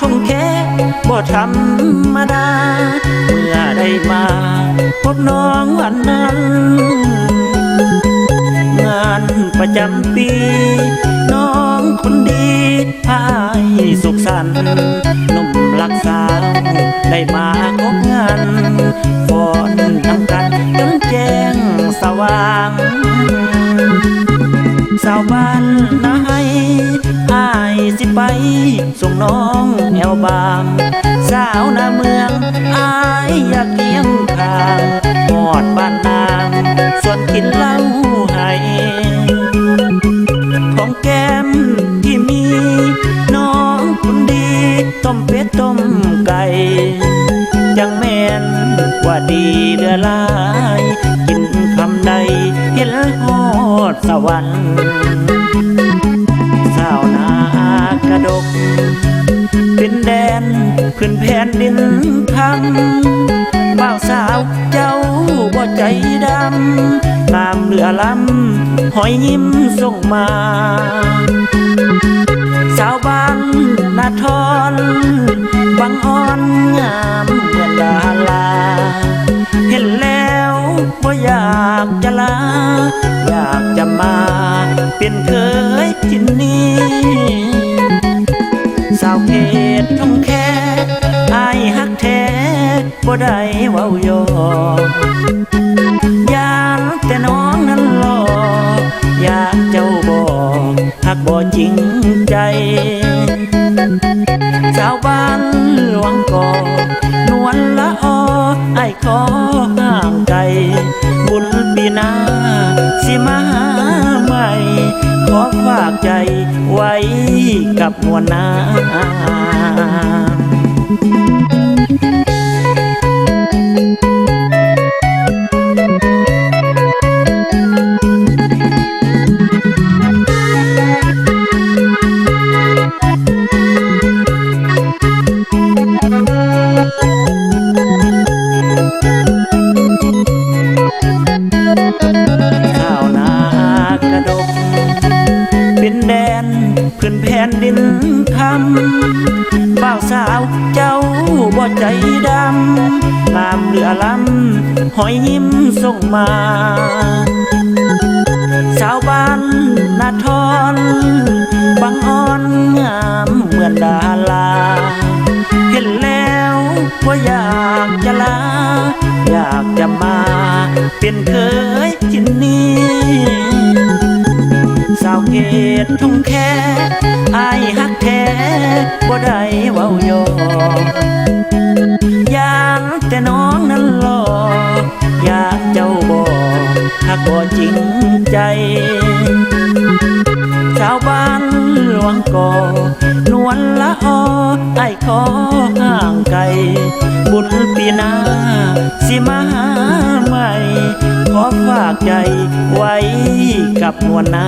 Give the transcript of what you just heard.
ทุ่งแค่บ่ธรรมดา เมื่อได้มาพบน้องวันนั้น งานประจำปี น้องคนดีพายสุขสันต์นุ่มรักสาวได้มาพบงานฟอนทำกันจนแจ้งสว่าง สาวบ้าน ส่งน้องแอวบาง สาวนาเมืองอายอยากเคียงข้างหอดบ้านนางส่วนกินเหล้าให้ของแก้มที่มี น้องคนดีต้มเป็ดต้มไก่จังแม่นว่าดีเดือลาย กินคำใดเห็นฮอดสวรรค์ ดก เป็นแดนพื้นแผ่นดินทำบ่าวสาวเจ้าบ่ใจดำตามเรือลำหอยยิ้มส่งมา สาวบ้านนาทอนบางอ่อนงามเหมือนดาราเห็นแล้วบ่อยากจะลา อยากจะมา เป็นเคยจินนี้ สาวเขตทงแค่อายฮักแท้บ่ได้เว้าหยอยานแต่น้องนั้นหลอกอยากเจ้าบอกฮักบ่จริงใจ สาวบ้านหลวงกอนวลละอไอ้ขอห่างไกลบุญปีนาสิมา ขอฝากใจไว้กับนวลนาาวสาวเจ้าบ่ใจดำตามเรือลำหอยยิ้มส่งมา สาวบ้านนาทอนบางอ่อนงามเหมือนดาราเห็นแล้วว่าอยากจะลา อยากจะมาเป็นเคยจินนี้สาวเกตทุ่งแค่ไอ บ่ได้เว้ายออยากแต่น้องนั้นหลอกอยากเจ้าบอกฮักบ่จริงใจ ชาวบ้านหลวงก่อนวลละออไอ้ขอห่างไกล บุญปีนาสิมาหาใหม่ขอฝากใจไว้กับนวลนา